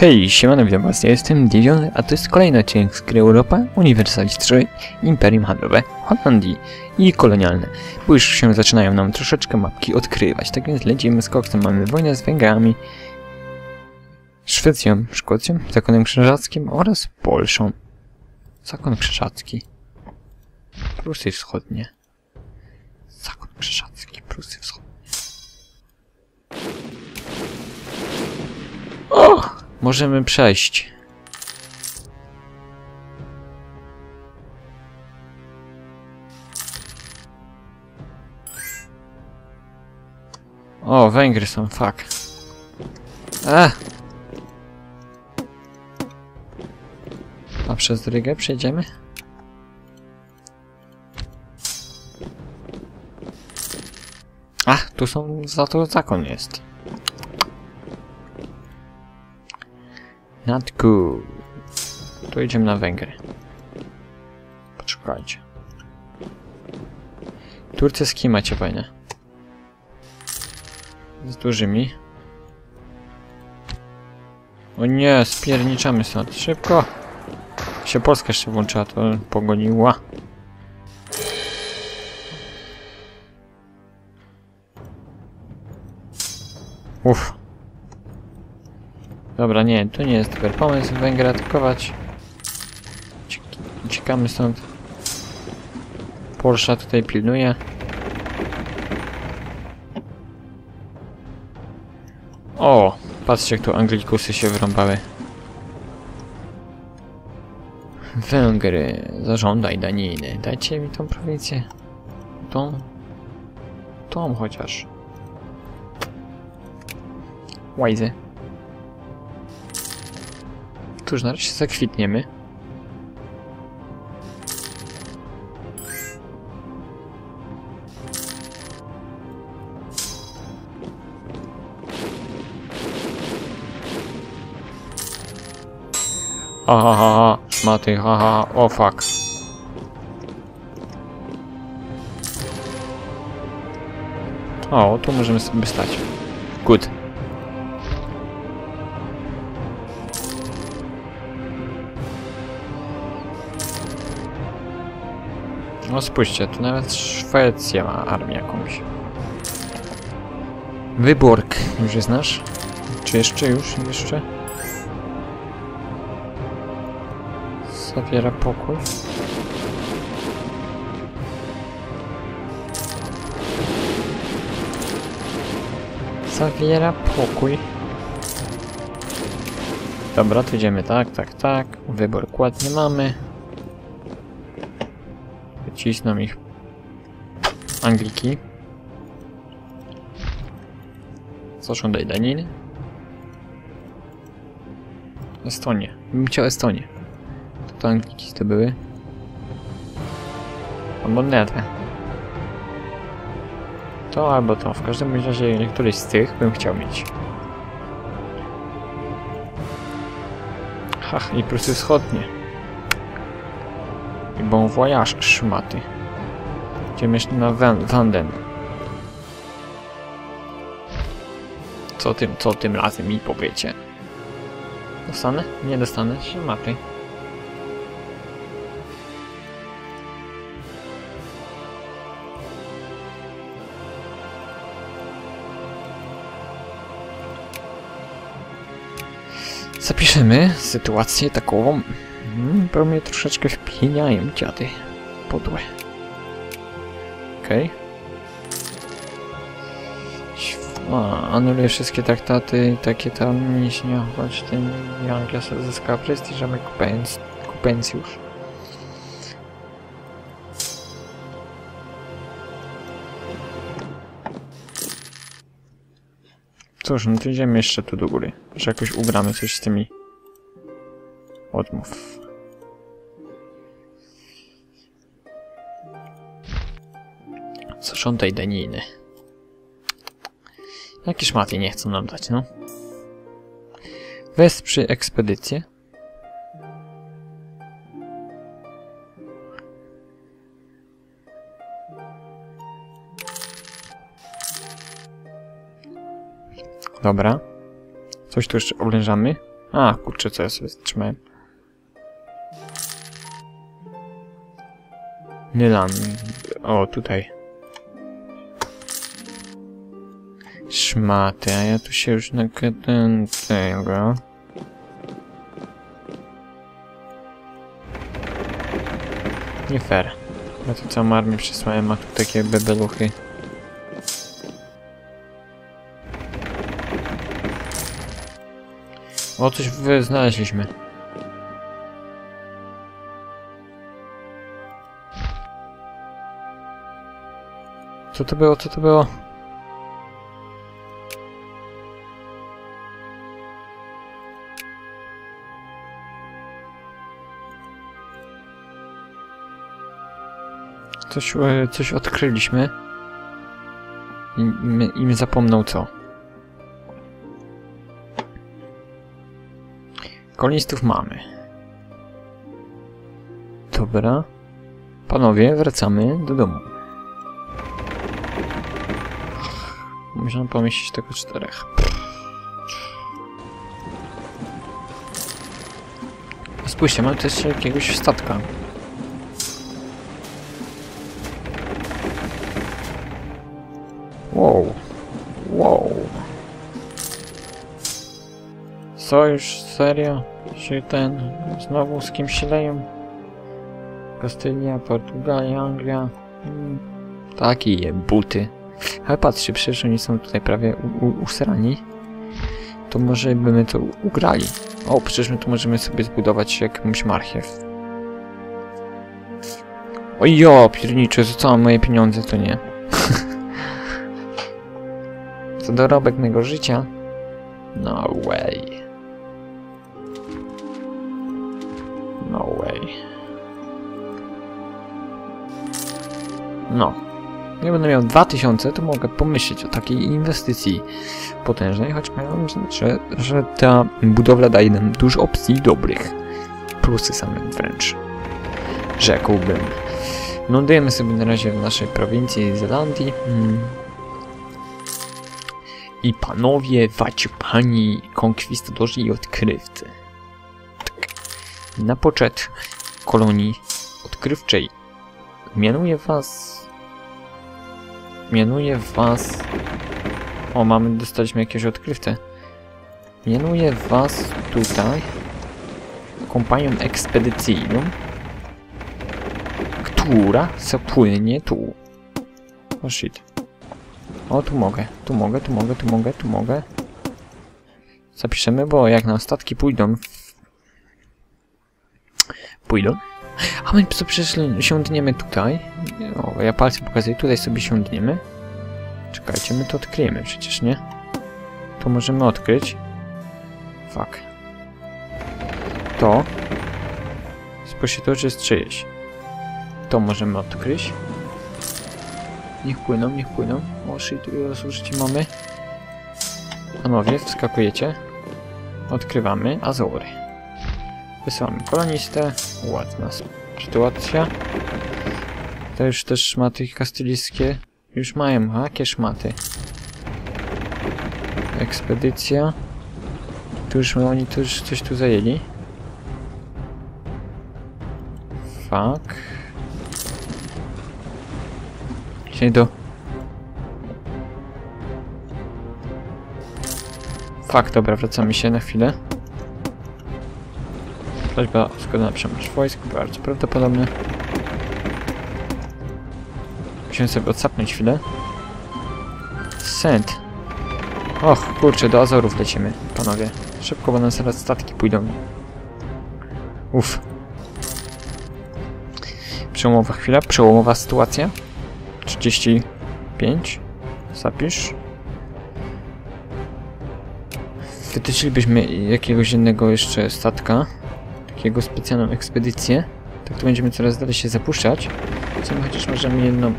Hej, siemano, witam was, ja jestem Divion, a to jest kolejny odcinek z gry Europa Universalis 3 Imperium Handlowe Holandii i kolonialne, bo już się zaczynają nam troszeczkę mapki odkrywać, tak więc lecimy z koksem, mamy wojnę z Węgrami, Szwecją, Szkocją, Zakonem Krzyżackim oraz Polszą. Zakon Krzyżacki. Prusy Wschodnie. Zakon Krzyżacki, Prusy Wschodnie. O! Możemy przejść. O, Węgry są, fuck. A! Przez Rygę przejdziemy? A, tu są, za to zakon jest. Not good. Tu idziemy na Węgry. Poczekajcie. Turcy z kim macie wojnę? Z dużymi. O nie, spierniczamy stąd. Szybko! Się Polska jeszcze włączyła, to pogoniła. Uff. Dobra, nie, to nie jest dobry pomysł Węgry atakować. Uciek- Uciekamy stąd. Polsza tutaj pilnuje. O, patrzcie jak tu Anglikusy się wrąbały. Węgry, zażądaj daniny. Dajcie mi tą prowincję. Tą. Tą chociaż. Łajzy. Cóż, nareszcie zakwitniemy. Ha ha ha ha, szmaty, ha ha, ha. o fuck. O, tu możemy sobie stać. Good. No spójrzcie, tu nawet Szwecja ma armię jakąś. Wyborg, już je znasz? Czy jeszcze, już, jeszcze? Zawiera pokój. Zawiera pokój. Dobra, to idziemy tak, tak, tak. Wybór ładnie mamy. Wycisną ich Angliki. Zażądaj daniny. Estonię. Bym chciał Estonię. To, to Angliki to były. Albo Netę. To albo to. W każdym razie któryś z tych bym chciał mieć. Hach, i Prusy Wschodnie. Bon voyage, szmaty. Idziemy jeszcze na Van Vanden. Co tym, co tym razem mi powiecie? Dostanę? Nie dostanę. Szmaty. Zapiszemy sytuację takową. Bo mnie troszeczkę wpiniają dziady podłe. Okej. Okay. Anuluję wszystkie traktaty i takie tam mięśnia, choć ten sobie zyskała prestiż, a my kupenc. Cóż, no to idziemy jeszcze tu do góry. Że jakoś ugramy coś z tymi odmów. Zażądaj daniny. Jakie szmaty nie chcą nam dać, no? Wesprzyj ekspedycję. Dobra. Coś tu jeszcze oblężamy. A, kurczę, co ja sobie zatrzymałem. Nylan. O, tutaj. Szmaty, a ja tu się już nagadam tego. Nie fair. Ja tu całą armię przysłałem, a tu takie bebeluchy. O, coś znaleźliśmy. Co to było, co to było? Coś, e, coś odkryliśmy. I, my, im zapomną co. Kolonistów mamy. Dobra. Panowie, wracamy do domu. Można pomieścić tylko czterech. Spójrzcie, mamy też jakiegoś statka. Wow. Wow. Sojusz, serio? Się ten... Znowu z kimś leją? Kastylia, Portugalia, Anglia... Mm, Takie buty. Ale patrzcie, przecież oni są tutaj prawie usrani. To może by my to ugrali. O, przecież my tu możemy sobie zbudować jakąś marchiew. Ojo, piernicze, za całe moje pieniądze to nie. To dorobek mego życia? No way. No way. No. Jak będę miał 2000, to mogę pomyśleć o takiej inwestycji potężnej, choć powiem, że, że ta budowla daje nam dużo opcji dobrych. Plusy same wręcz. Rzekłbym. Lądujemy sobie na razie w naszej prowincji Zelandii. Mm. I panowie, waciupani, konkwistadorzy i odkrywcy. Tak. Na poczet kolonii odkrywczej mianuję was... Mianuję was... O, mamy, dostaliśmy jakiegoś odkrywcę. Mianuję was tutaj kompanią ekspedycyjną, która zapłynie tu. O shit. O, tu mogę, tu mogę, tu mogę, tu mogę, tu mogę. Zapiszemy, bo jak na statki pójdą... Pójdą. A my przecież siądniemy tutaj. O, ja palce pokazuję, tutaj sobie siądniemy. Czekajcie, my to odkryjemy przecież, nie? To możemy odkryć. Fuck. To. Spójrzcie, to jest czyjeś. To możemy odkryć. Niech płyną, niech płyną. O, shit, zużycie mamy? Panowie, wskakujecie. Odkrywamy Azory. Wysyłamy kolonistę. Ładna sytuacja. To już też szmaty kastylijskie. Już mają, jakie szmaty? Ekspedycja. Tu już oni tu już coś tu zajęli. Fuck. Do... Fuck, dobra, wracamy się na chwilę. Prośba o zgodę na przemarsz wojsk, bardzo prawdopodobne. Musimy sobie odsapnąć chwilę. Send. Och, kurczę, do Azorów lecimy, panowie. Szybko, bo nam zaraz statki pójdą. Uff. Przełomowa chwila, przełomowa sytuacja. 35. Zapisz. Wytyczylibyśmy jakiegoś innego jeszcze statka. Takiego specjalną ekspedycję. Tak to będziemy coraz dalej się zapuszczać. Co my chociaż możemy jedno...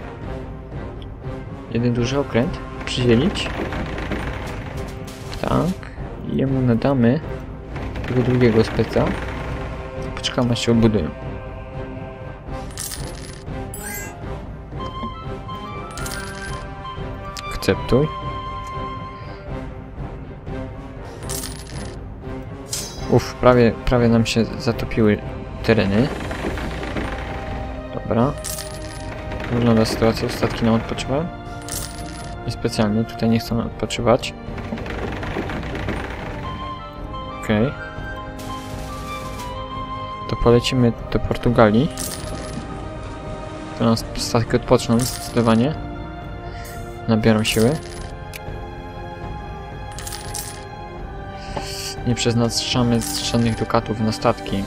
Jeden duży okręt przydzielić. Tak. I jemu nadamy tego drugiego speca. Poczekamy aż się odbudują. Akceptuj. Uff, prawie, prawie nam się zatopiły tereny. Dobra. Wygląda sytuacja, statki nam odpoczywają. Niespecjalnie, tutaj nie chcą odpoczywać. Okej. To polecimy do Portugalii. To nam statki odpoczną zdecydowanie. Nabiorą siły. Nie przeznaczamy żadnych dukatów na statki.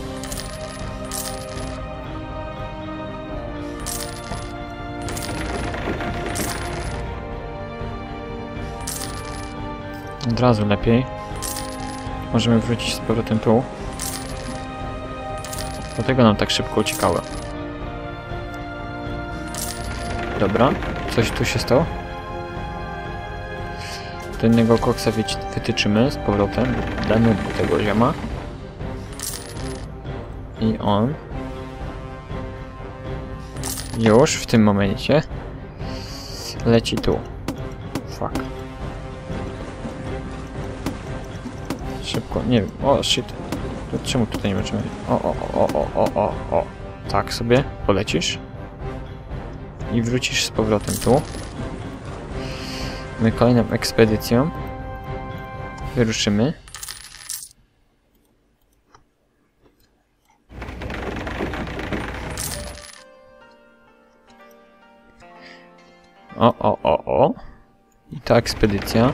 Od razu lepiej. Możemy wrócić z powrotem tu. Dlatego nam tak szybko uciekało. Dobra, coś tu się stało? Do innego koksa wytyczymy z powrotem. Damy do tego zioma. I on. Już w tym momencie leci tu. Fuck. Szybko, nie wiem. O, shit. Czemu tutaj nie możemy? O, o, o, o, o, o, o. Tak sobie polecisz. I wrócisz z powrotem tu. My kolejną ekspedycją wyruszymy. O, o, o, o. I ta ekspedycja,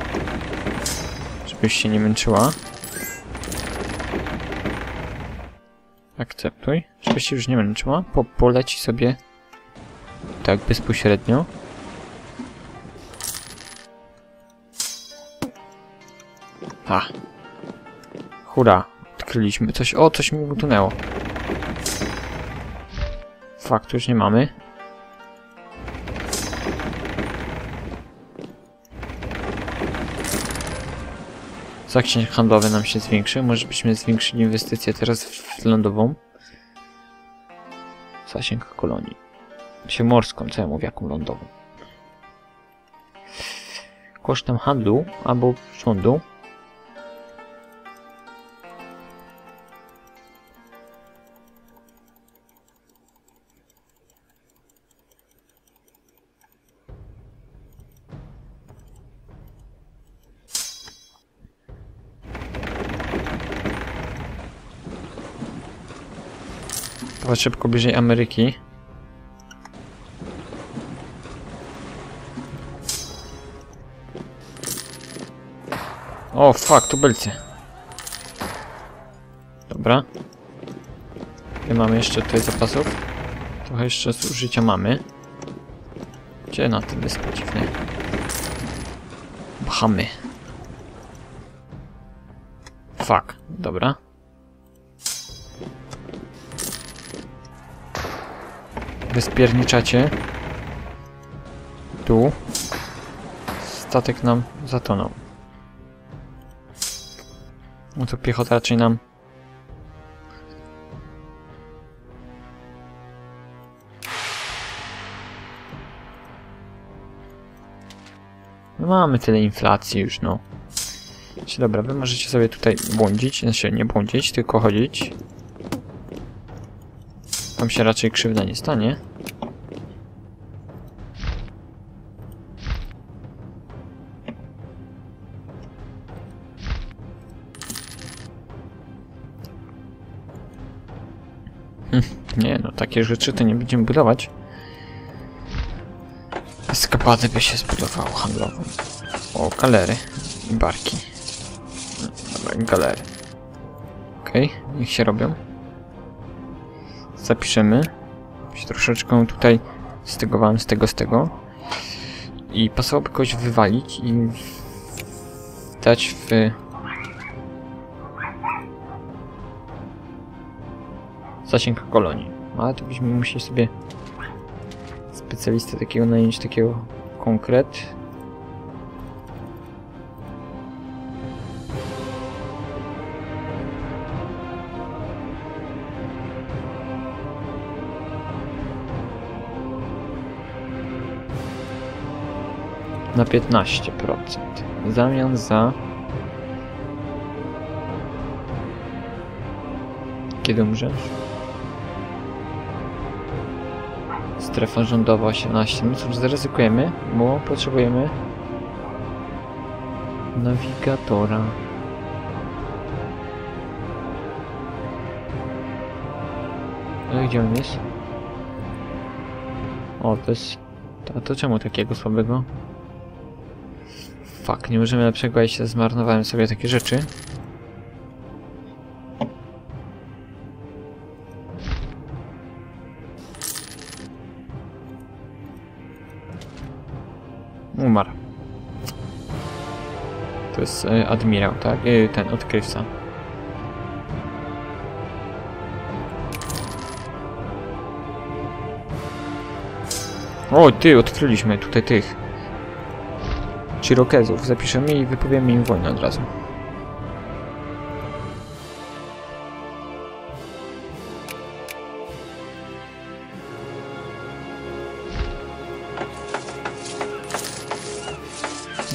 żebyś się nie męczyła. Akceptuj. Żebyś się już nie męczyła. Po, poleci sobie tak bezpośrednio. A. Hura. Odkryliśmy coś. O, coś mi utonęło. Fakt, już nie mamy. Zasięg handlowy nam się zwiększy. Może byśmy zwiększyli inwestycje teraz w lądową. Zasięg kolonii. Się morską, co ja mówię, jaką lądową. Kosztem handlu albo rządu Dawać szybko bliżej Ameryki. O, fuck, tubylcy. Dobra. Nie mamy jeszcze tutaj zapasów. Trochę jeszcze zużycia mamy. Gdzie na tym wyspie dziwnej? Bahamy. Fuck, dobra. Wyspierniczacie. Tu. Statek nam zatonął. No to piechota raczej nam... No mamy tyle inflacji już, no. Dobra, wy możecie sobie tutaj błądzić, znaczy nie błądzić, tylko chodzić. Tam się raczej krzywda nie stanie. Hm, nie no, takie rzeczy to nie będziemy budować. Eskapadę by się zbudowało handlową. O, galery barki. Galery. Okej, okay, niech się robią zapiszemy. Się troszeczkę tutaj stygowałem z tego, z tego. I pasowałoby kogoś wywalić i dać w... zasięg kolonii. Ale to byśmy musieli sobie specjalistę takiego najęć, takiego konkret. Na 15%. W zamian za Kiedy umrzesz? Strefa rządowa 18. No cóż, zaryzykujemy, bo potrzebujemy nawigatora. Ale gdzie on jest? O, to jest... A to czemu takiego słabego? Fuck, nie możemy lepszego, się zmarnowałem sobie takie rzeczy. Umarł. To jest e, admirał, tak? E, ten odkrywca. O, ty, odkryliśmy tutaj tych. Chirokezów. Zapiszemy i wypowiemy im wojnę od razu.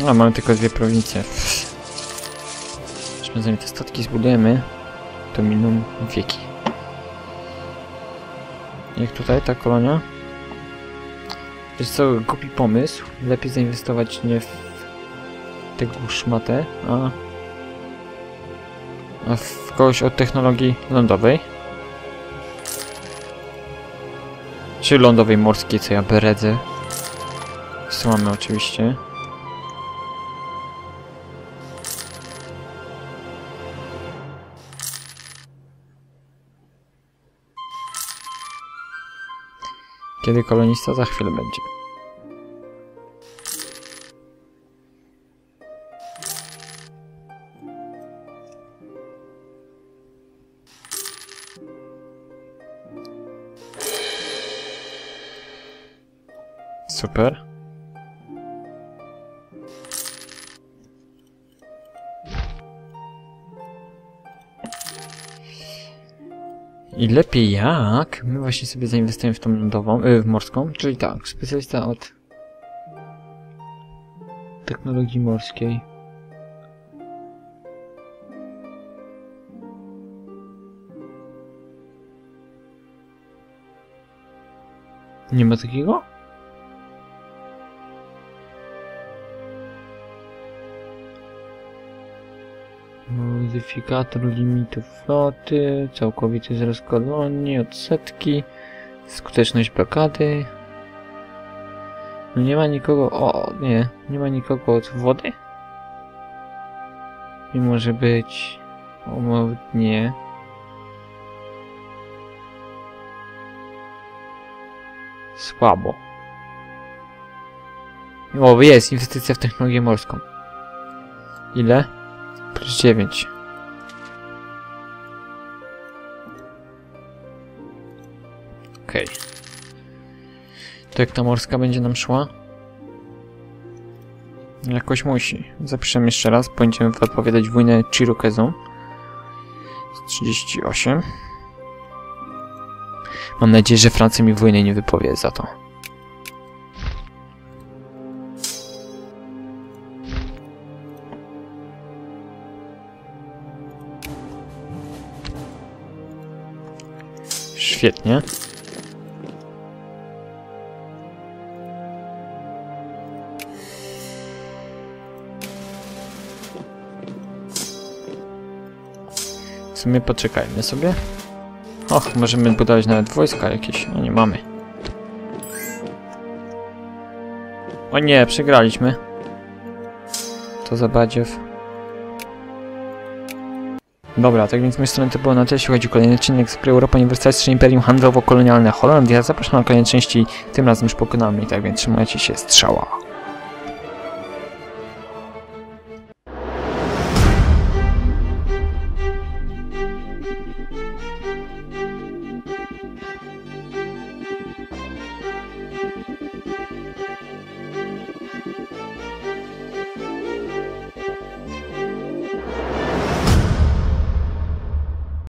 No, mamy tylko dwie prowincje. Jeśli zanim te statki zbudujemy, to miną wieki. Jak tutaj ta kolonia? Wiesz co, głupi pomysł. Lepiej zainwestować nie w tego szmatę, a, a w kogoś od technologii lądowej. Czy lądowej morskiej, co ja beredzę. Wysyłamy oczywiście. Kiedy kolonista? Za chwilę będzie. Super. I lepiej jak? My właśnie sobie zainwestujemy w tą lądową, y, w morską, czyli tak, specjalista od technologii morskiej. Nie ma takiego? Modyfikator limitu floty, całkowity wzrost kolonii, odsetki, skuteczność blokady. No nie ma nikogo, o nie, nie ma nikogo od wody? Nie może być, o nie. Słabo. O, jest, inwestycja w technologię morską. Ile? Plus 9. To jak ta morska będzie nam szła? Jakoś musi. Zapiszemy jeszcze raz. Będziemy odpowiadać wojnę Chirokezą. 38. Mam nadzieję, że Francja mi wojny nie wypowie za to. Świetnie. Sumie poczekajmy sobie. Och, możemy budować nawet wojska jakieś. No nie mamy. O nie, przegraliśmy. To za badziew. Dobra, tak więc z mojej strony to było na tyle, jeśli chodzi o kolejny odcinek z Europa Uniwersyteckie Imperium Handlowo-Kolonialne Holandia. Zapraszam na kolejne części, tym razem już pokonamy tak więc trzymajcie się, strzała.